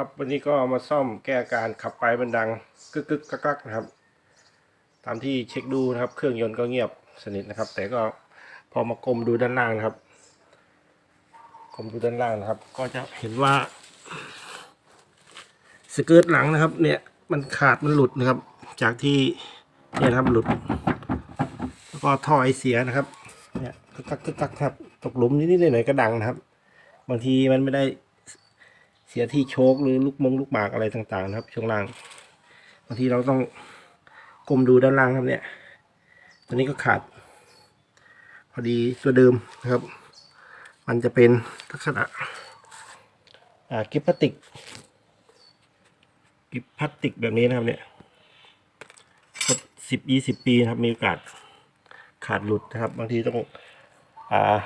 ครับวันนี้ก็มาซ่อมแก้อาการขับไปมันดังกึกกึกกักกักนะครับ ตามที่เช็คดูนะครับ เครื่องยนต์ก็เงียบสนิทนะครับ แต่ก็พอมากลมดูด้านล่างนะครับกลมดูด้านล่างนะครับ ก็จะเห็นว่า สเกิร์ตหลังนะครับ เนี่ยมันขาดมันหลุดนะครับ จากที่เนี่ยนะครับหลุด แล้วก็ท่อไอเสียนะครับเนี่ยกึกกักกึกกักครับ ตกหลุมนิดๆหน่อยๆก็ดังนะครับ บางทีมันไม่ได้ เสียที่โชคหรือลูกมงลูกหมากอะไรต่างๆนะครับ ช่วงล่างบางทีเราต้องกลมดูด้านล่างครับเนี่ยตัวนี้ก็ขาด พอดีตัวเดิมนะครับ มันจะเป็นลักษณะกิฟพลาสติกกิฟพลาสติกแบบนี้นะครับเนี่ยสิบยี่สิบปีนะครับมีโอกาสขาดหลุดนะครับ บางทีต้องอ่า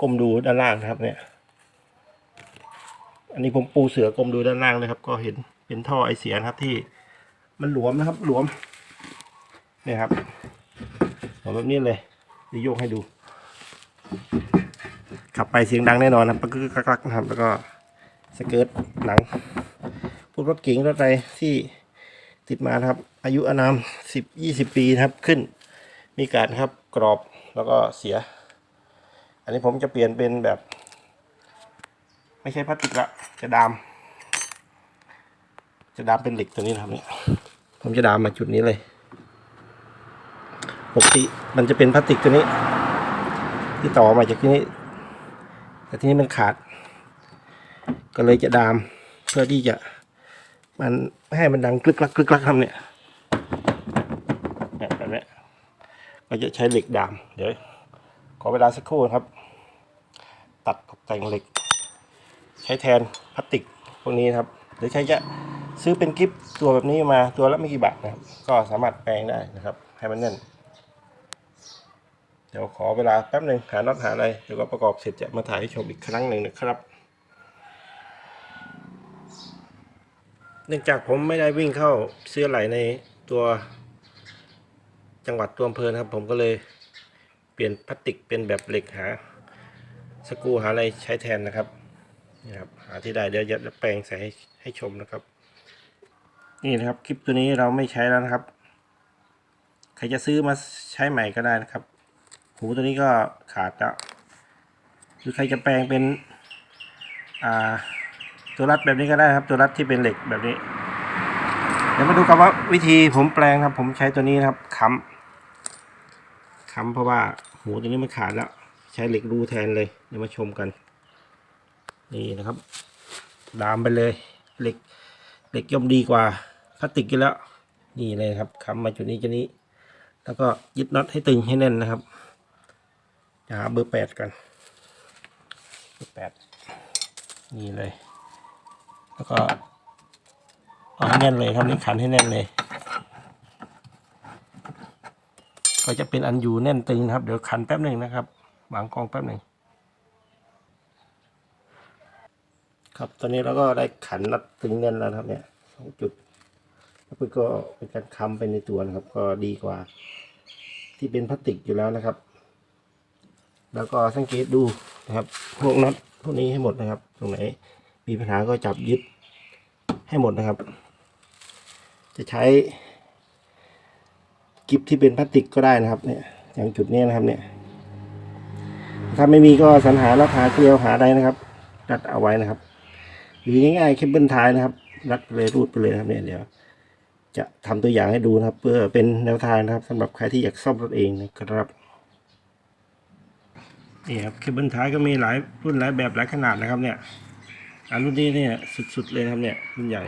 กลมดูด้านล่างนะครับเนี่ย อันนี้ผมปูเสือกลมดูด้านล่างนะครับ ก็เห็นเป็นท่อไอเสียนะครับที่มันหลวมนะครับ หลวมเนี่ยครับหลวมแบบนี้เลยเดี๋ยวโยกให้ดู ขับไปเสียงดังแน่นอนนะครับกึกกักนะครับ แล้วก็สเกิร์ตหลังพวกรถเก๋งรถอะไรที่ติดมานะครับ อายุอานามสิบยี่สิบปีครับขึ้น มีการครับกรอบแล้วก็เสีย อันนี้ผมจะเปลี่ยนเป็นแบบ ไม่ใช่พลาสติกละจะดาม จะดามเป็นเหล็กตัวนี้นะครับเนี่ยผมจะดามมาจุดนี้เลยปกติมันจะเป็นพลาสติกตัวนี้ ที่ต่อมาจากที่นี้ แต่ที่นี้มันขาด ก็เลยจะดามเพื่อที่จะ มันไม่ให้มันดังกลึกลักกลึกลักทำเนี่ยแบบนี้ก็จะใช้เหล็กดาม เดี๋ยวขอเวลาสักครู่ครับ ตัดตกแต่งเหล็ก ช้แทนพลาสติกพวกนี้นะครับ หรือใช้จะซื้อเป็นกิฟต์ตัวแบบนี้มาตัวละไม่กี่บาทนะครับ ก็สามารถแปลงได้นะครับให้มันแน่น เดี๋ยวขอเวลาแป๊บหนึ่งหาน็อตหาอะไรเดี๋ยวก็ประกอบเสร็จจะมาถ่ายให้ชมอีกครั้งหนึ่งนะครับ เนื่องจากผมไม่ได้วิ่งเข้าซื้อไหลในตัวจังหวัดตัวอำเภอนะครับ ผมก็เลยเปลี่ยนพลาสติกเป็นแบบเหล็กหาสกรูหาอะไรใช้แทนนะครับ นี่ครับหาที่ได้เดี๋ยวจะแปลงใส่ให้ให้ชมนะครับ นี่นะครับคลิปตัวนี้เราไม่ใช้แล้วนะครับ ใครจะซื้อมาใช้ใหม่ก็ได้นะครับ หูตัวนี้ก็ขาดแล้วหรือใครจะแปลงเป็นอ่าตัวรัดแบบนี้ก็ได้ครับ ตัวรัดที่เป็นเหล็กแบบนี้ เดี๋ยวมาดูกันว่าวิธีผมแปลงครับ ผมใช้ตัวนี้นะครับค้ำค้ำเพราะว่าหูตัวนี้มันขาดแล้ว ใช้เหล็กรูแทนเลยเดี๋ยวมาชมกัน นี่นะครับ ดามไปเลยเหล็กเหล็กย่อมดีกว่าพลาสติกกันแล้ว นี่เลยครับค้ำมาจุดนี้จุดนี้ แล้วก็ยึดน็อตให้ตึงให้แน่นนะครับจะหาเบอร์แปดกันเบอร์แปดนี่เลย แล้วก็เอาให้แน่นเลยครับนี่ขันให้แน่นเลย ก็จะเป็นอันอยู่แน่นตึงนะครับ เดี๋ยวขันแป๊บหนึ่งนะครับวางกองแป๊บหนึ่ง ครับตอนนี้เราก็ได้ขันนัดตึงแน่นแล้วครับ เนี่ยสองจุดแล้วก็เป็นการค้ำไปในตัวนะครับ ก็ดีกว่า ที่เป็นพลาสติกอยู่แล้วนะครับ แล้วก็สังเกตดูนะครับ พวกน็อตพวกนี้ให้หมดนะครับ ตรงไหน มีปัญหาก็จับยึดให้หมดนะครับ จะใช้กิฟที่เป็นพลาสติกก็ได้นะครับ เนี่ย อย่างจุดนี้นะครับ เนี่ยถ้าไม่มีก็สรรหาแล้วหาเกลียวหาอะไรนะครับรัดเอาไว้นะครับ รือง่ายๆเคเบิลท้ายนะครับรัดเลยรูดไปเลยครับเนี่ยเดี๋ยว จะทำตัวอย่างให้ดูนะครับ เพื่อเป็นแนวทางนะครับสำหรับใครที่อยากซ่อมรถเองนะครับนี่ครับเคเบิลท้ายก็มีหลายรุ่นหลายแบบหลายขนาดนะครับเนี่ยอันรุ่นนี้เนี่ยสุดๆเลยครับเนี่ยรุ่นใหญ่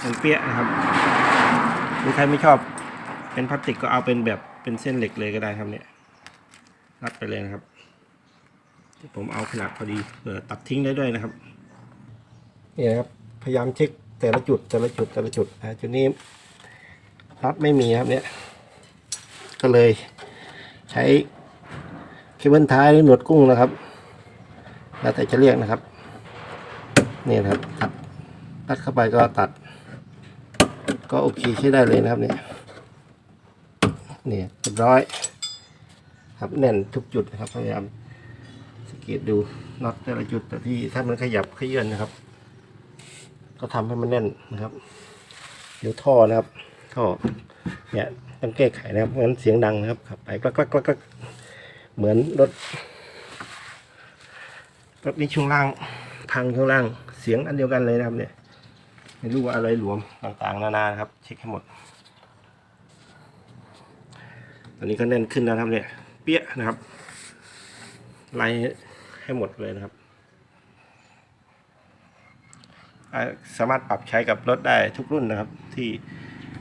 เป็นเปี้ยนะครับหรือใครไม่ชอบเป็นพลาสติกก็เอาเป็นแบบเป็นเส้นเหล็กเลยก็ได้ครับเนี่ยรัดไปเลยนะครับผมเอาขนาดพอดีเผื่อตัดทิ้งได้ด้วยนะครับ นี่นะครับ พยายามเช็คแต่ละจุดแต่ละจุดแต่ละจุดนะจุดนี้รัดไม่มีครับเนี่ย ก็เลยใช้เคเบิลท้ายหนวดกุ้งนะครับ แล้วแต่จะเรียกนะครับ นี่นะครับตัดตัดเข้าไปก็ตัด ก็โอเคใช้ได้เลยนะครับเนี่ยนี่เรียบร้อย ครับแน่นทุกจุดนะครับพยายามสังเกตดูน็อตแต่ละจุดแต่ที่ถ้ามันขยับขยื่นนะครับ ก็ทำให้มันแน่นนะครับ เดี๋ยวท่อนะครับท่อเนี่ยต้องแก้ไขนะครับเพราะฉะนั้นเสียงดังนะครับขับไปกลักกลักกลักเหมือนรถรถนี้ช่วงล่างพังช่วงล่างเสียงอันเดียวกันเลยนะครับเนี่ยไม่รู้ว่าอะไรหลวมต่างๆ นานานครับ เช็คให้หมด ตอนนี้ก็แน่นขึ้นแล้วนะครับเนี่ย เปี้ยนะครับไล่ให้หมดเลยนะครับอ่า สามารถปรับใช้กับรถได้ทุกรุ่นนะครับ ที่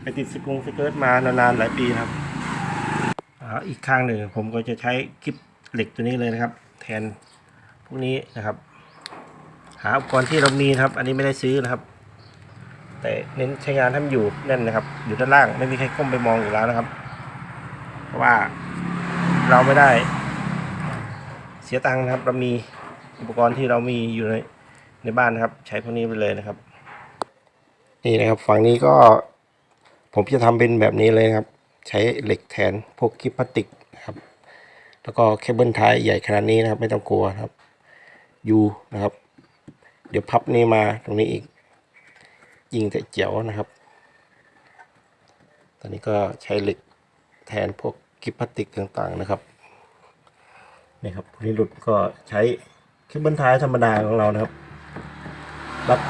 ไปติดสกรุงสเกิร์ตมานานๆหลายปีครับอีกข้างหนึ่งผมก็จะใช้คลิปเหล็กตัวนี้เลยนะครับ แทนพวกนี้นะครับ หาอุปกรณ์ที่เรามีนะครับ อันนี้ไม่ได้ซื้อนะครับ แต่เน้นใช้งานทำอยู่แน่นนะครับ อยู่ด้านล่างไม่มีใครก้มไปมองอยู่แล้วนะครับ เพราะว่าเราไม่ได้เสียตังค์นะครับ เรามีอุปกรณ์ที่เรามีอยู่ใน ในบ้านนะครับ ใช้พวกนี้ไปเลยนะครับ นี่นะครับฝั่งนี้ก็ผมจะทำเป็นแบบนี้เลยครับ ใช้เหล็กแทนพวกกิปพลาสติกนะครับ แล้วก็เคเบิลไทยใหญ่ขนาดนี้นะครับ ไม่ต้องกลัวครับยูนะครับ เดี๋ยวพับนี้มาตรงนี้อีก ยิงแต่เจียวนะครับ ตอนนี้ก็ใช้เหล็กแทนพวกกิปพลาสติกต่างๆนะครับนี่ครับพวกนี้หลุดก็ใช้เคเบิลไทยธรรมดาของเรานะครับ รับ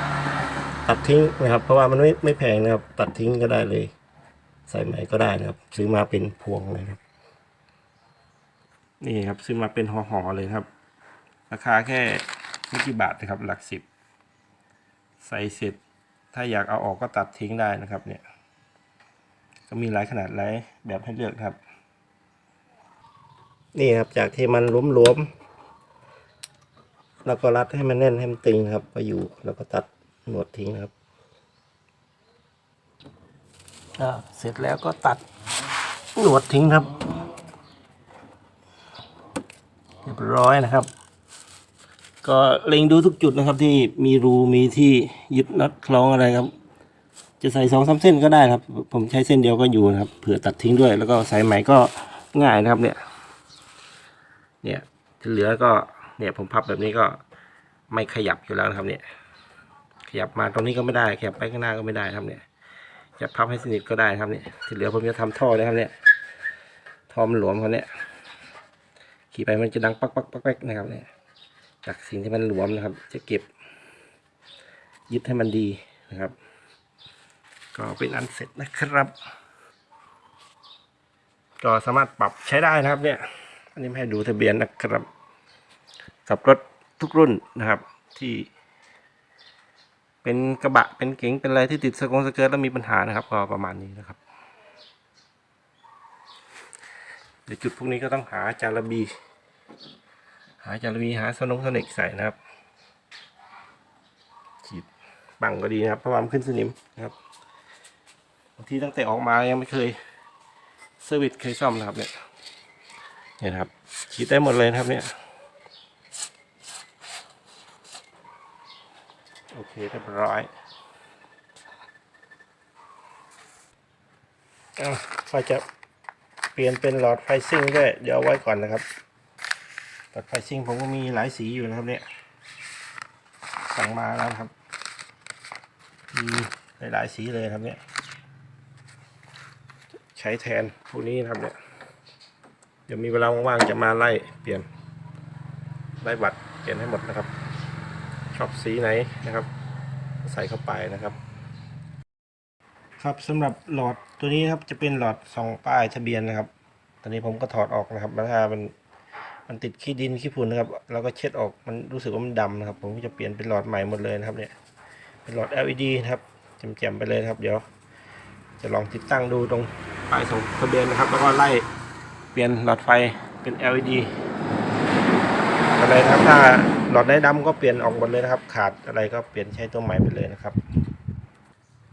ตัดทิ้งนะครับ เพราะว่ามันไม่ไม่แพงนะครับ ตัดทิ้งก็ได้เลย ใส่ใหม่ก็ได้นะครับ ซื้อมาเป็นพวงเลยครับ นี่ครับซื้อมาเป็นห่อๆเลยครับ ราคาแค่ไม่กี่บาทนะครับ หลักสิบใส่เสร็จ ถ้าอยากเอาออกก็ตัดทิ้งได้นะครับ เนี่ย ก็มีหลายขนาดหลายแบบให้เลือกครับ นี่ครับจากที่มันหลวมๆ แล้วก็รัดให้มันแน่นให้มันตึงครับ ก็อยู่แล้วก็ตัดหนวดทิ้งครับเสร็จแล้วก็ตัดหนวดทิ้งครับ เรียบร้อยนะครับ ก็เล็งดูทุกจุดนะครับ ที่มีรูมีที่ยึดน็อตคล้องอะไรครับ จะใส่สองสามเส้นก็ได้ครับ ผมใช้เส้นเดียวก็อยู่นะครับเผื่อตัดทิ้งด้วย แล้วก็ใส่ใหม่ก็ง่ายนะครับเนี่ย เนี่ยที่เหลือก็ เนี่ยผมพับแบบนี้ก็ไม่ขยับอยู่แล้วนะครับเนี่ย ขยับมาตรงนี้ก็ไม่ได้ขยับไปข้างหน้าก็ไม่ได้ครับเนี่ยจะพับให้สนิทก็ได้ครับเนี่ยที่เหลือผมจะทำท่อเลยครับเนี่ยท่อมันหลวมเขาเนี่ยขี่ไปมันจะดังปักปักปักปักนะครับเนี่ยจากสิ่งที่มันหลวมนะครับ จะเก็บ ยึดให้มันดีนะครับ ก็เป็นอันเสร็จนะครับ ก็สามารถปรับใช้ได้นะครับเนี่ย อันนี้ไม่ให้ดูทะเบียนนะครับ กับรถทุกรุ่นนะครับ ที่ เป็นกระบะเป็นเก๋งเป็นอะไรที่ติดสกงสเกิร์ตแล้วมีปัญหานะครับ ก็ประมาณนี้นะครับ เดี๋ยวจุดพวกนี้ก็ต้องหาจาระบี หาจาระบีหาสนงสนิกใส่นะครับฉีดบังก็ดีนะครับเพราะว่ามันขึ้นสนิมนะครับบางทีตั้งแต่ออกมายังไม่เคยเซอร์วิสเคยซ่อมนะครับเนี่ยเนี่ยนะครับฉีดได้หมดเลยนะครับเนี่ย โอเคเรียบร้อยอะไฟจะเปลี่ยนเป็นหลอดไฟซิ่งด้วย เดี๋ยวเอาไว้ก่อนนะครับ หลอดไฟซิ่งผมก็มีหลายสีอยู่นะครับเนี่ย สั่งมาแล้วครับ มีหลายสีเลยครับเนี่ย ใช้แทนพวกนี้นะครับเนี่ย เดี๋ยวมีเวลาว่างๆจะมาไล่เปลี่ยน ไล่บัตรเปลี่ยนให้หมดนะครับ ชอบสีไหนนะครับ ใส่เข้าไปนะครับ ครับสำหรับหลอดตัวนี้ครับจะเป็นหลอดสองป้ายทะเบียนนะครับ ตอนนี้ผมก็ถอดออกนะครับแล้วถ้ามันมันติดขี้ดินขี้ฝุ่นนะครับเราก็เช็ดออกมันรู้สึกว่ามันดำนะครับ ผมก็จะเปลี่ยนเป็นหลอดใหม่หมดเลยนะครับเนี่ยเป็นหลอด LED นะครับแจ่มๆไปเลยครับ เดี๋ยว จะลองติดตั้งดูตรงป้ายสองทะเบียนนะครับ แล้วก็ไล่เปลี่ยนหลอดไฟเป็น LED อะไรนะครับ ถ้าหลอดได้ดำก็เปลี่ยนออกหมดเลยนะครับ ขาดอะไรก็เปลี่ยนใช้ตัวใหม่ไปเลยนะครับ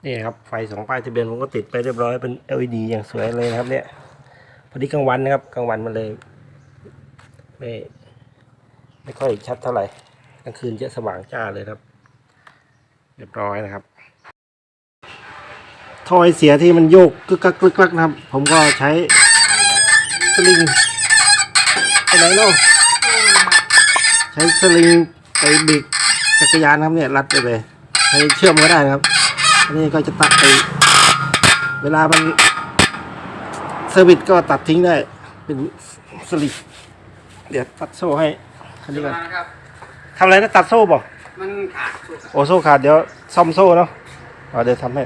นี่ครับไฟสองป้ายทะเบียนผมก็ติดไปเรียบร้อยเป็น LED อย่างสวยเลยนะครับ เนี่ยพอดีกลางวันนะครับกลางวันมันเลยไม่ไม่ค่อยชัดเท่าไหร่กลางคืนจะสว่างจ้าเลยครับ เรียบร้อยนะครับท่อไอเสียที่มันโยกกึกกักกึกกักนะครับ ผมก็ใช้สลิงไปไหนเนาะ ใช้สลิงไปบิกจักรยานครับเนี่ยรัดไปเลยอันนี้เชื่อมก็ได้นะครับอันนี้ก็จะตัดไปเวลามันเซอร์วิสก็ตัดทิ้งได้ เป็นสลิปเดี๋ยวตัดโซ่ให้อันนี้ก่อนมาครับ ทำอะไรนะตัดโซ่บอกมันขาดสุดโอโซ่ขาดเดี๋ยวซ่อมโซ่เนาะอ่าเดี๋ยวทำให้